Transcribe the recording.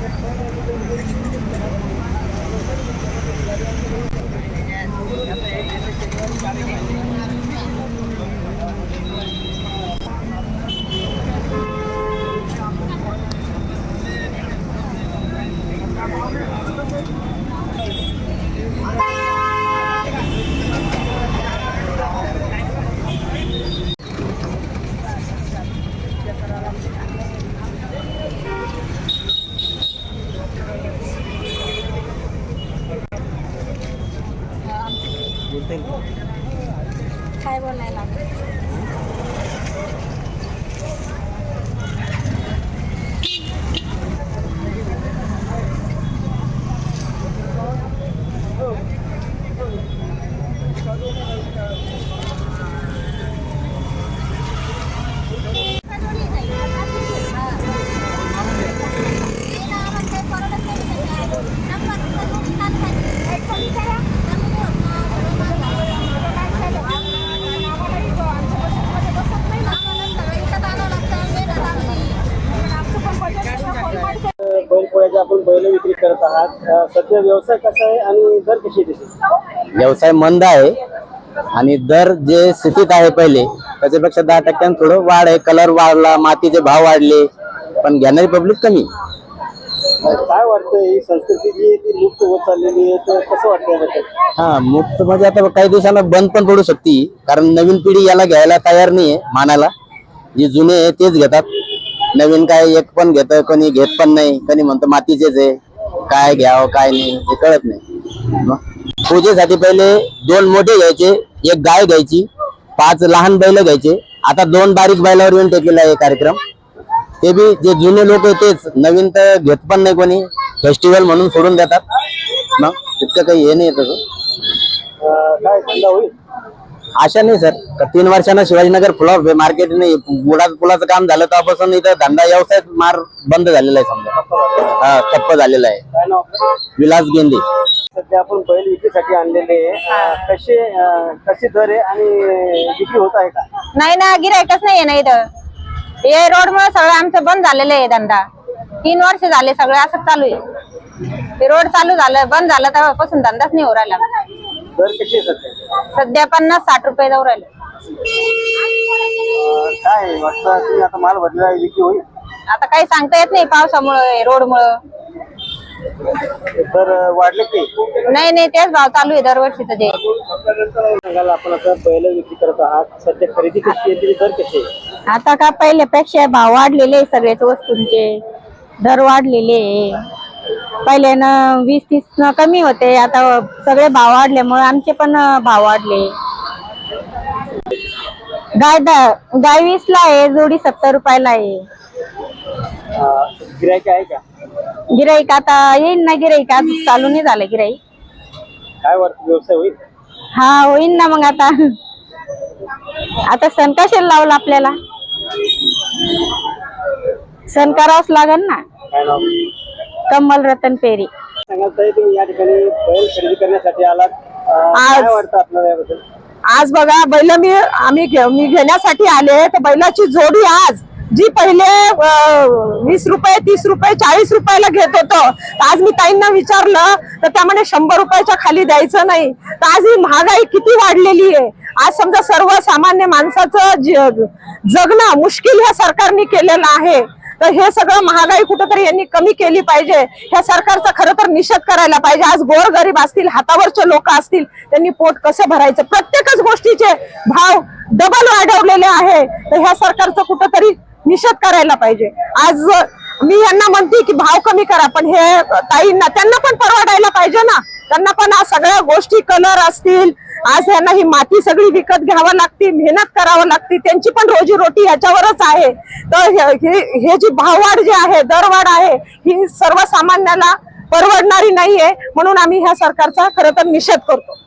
Gracias. tinh hai bên này là Thank you. आपण बैल विक्री करत आहात. सध्या व्यवसाय कसा आहे आणि दर कशी आहे व्यवसाय मंद आहे आणि दर जे स्थितीत आहे पहिले त्याच्यापेक्षा दहा टक्क्यानं थोडं वाढ आहे. कलर वाढला मातीचे भाव वाढले पण घेणारी पब्लिक कमी. काय वाटतं ही संस्कृती जी आहे ती लुप्त होत चाललेली आहे तर कसं वाटतं हा मुक्त म्हणजे आता काही दिवसांना बंद पण पडू शकते कारण नवीन पिढी याला घ्यायला तयार नाहीये मानाला. जे जुने आहे तेच घेतात. नवीन काय एक पण घेत कोणी घेत पण नाही. कोणी म्हणतं मातीचेच आहे. काय घ्यावं काय नाही हे कळत नाही. मग पूजेसाठी पहिले दोन मोठे घ्यायचे एक गाय घ्यायची पाच लहान बैल घ्यायचे. आता दोन बारीक बैलावर येऊन टेकलेला आहे कार्यक्रम. ते बी जे जुने लोक आहे तेच. नवीन तर घेत पण नाही कोणी. फेस्टिवल म्हणून सोडून देतात. मग इतकं काही हे नाही तसं. काय होईल? आशा नाही सर. का तीन वर्षांना शिवाजीनगर आहे मार्केट नाही पुला पुलाचं काम झालं तेव्हापासून इथं धंदा व्यवसाय मार बंद झालेला आहे समजा. हा ठप्प झालेला आहे? विलास गेंदे. सध्या आपण बैल विक्रीसाठी आणलेले कसे कसे दर आहे आणि विक्री होत आहे का? नाही ना गिरायकच नाहीये ना इथं. हे रोड मुळे सगळं आमचं बंद झालेलं आहे धंदा. तीन वर्ष झाले सगळं असं चालू आहे. ते रोड चालू झालं बंद झालं तेव्हापासून धंदाच नाही हो राहिला. दर कसे आहे सध्या? सध्या पन्नास साठ रुपये जाऊ राहिले. अं, काय वाटतं तुम्ही आता माल भरलेला विक्री होईल? आता काही सांगता येत नाही पावसामुळे रोडमुळं. अं, वाढले की? नाही नाही तेच भाव चालू आहे दरवर्षीच ते सांगायला आपण आता बैल विक्री करत आहात. सध्या खरेदी कशी आहे दर कशी आहे आता का पहिल्यापेक्षा भाव वाढलेले आहे सगळ्याच वस्तूंचे. दर वाढलेले आहे पहिल्यानं वीस तीस न कमी होते. आता सगळे भाव वाढल्यामुळे आमचे पण भाव वाढले. गाय गाय वीस ला आहे जोडी सत्तर रुपयाला आहे. अं, गिऱ्हाईक आहे का? गिराईक आता येईल ना गिराईक आज चालू नाही झालं गिराईक काय व्यवसाय होईल? हा होईल ना मग आता. आता सण कशाला लावला आपल्याला? सण करावाच लागल ना. कमल रतन पेरी. सांगाल ताई तुम्ही या ठिकाणी बैल खरेदी करण्यासाठी आलात. अं, आज- काय वाटतं आपल्याला याबद्दल? आज बघा बैल मी आम्ही घे- मी घेण्यासाठी आले तर बैलाची जोडी आज जी पहिले अं, वीस रुपये तीस रुपये चाळीस रुपयाला घेत होतो. तर आज मी ताईंना विचारलं तर त्यामुळे शंभर रुपयाच्या खाली द्यायचं नाही. तर आज ही महागाई किती वाढलेली आहे. आज समजा सर्वसामान्य माणसाचं ज- जगणं मुश्किल ह्या सरकारने केलेलं आहे. तर हे सगळं महागाई कुठंतरी यांनी कमी केली पाहिजे. ह्या सरकारचा खरं तर निषेध करायला पाहिजे. आज गोरगरीब असतील हातावरचे लोक असतील त्यांनी पोट कसं भरायचं? प्रत्येकच गोष्टीचे भाव डबल वाढवलेले आहे. तर ह्या सरकारचं कुठंतरी निषेध करायला पाहिजे. आज मी यांना म्हणते की भाव कमी करा पण हे ताईंना त्यांना पण परवडायला पाहिजे ना. त्यांना पण आज सगळ्या गोष्टी कलर असतील आज यांना ही माती सगळी विकत घ्यावं लागते मेहनत करावं लागते त्यांची पण रोजीरोटी ह्याच्यावरच आहे. तर हे- हे हे जी भाववाढ जी आहे दरवाढ आहे ही सर्वसामान्याला परवडणारी नाहीये. म्हणून आम्ही ह्या सरकारचा खरं तर निषेध करतो.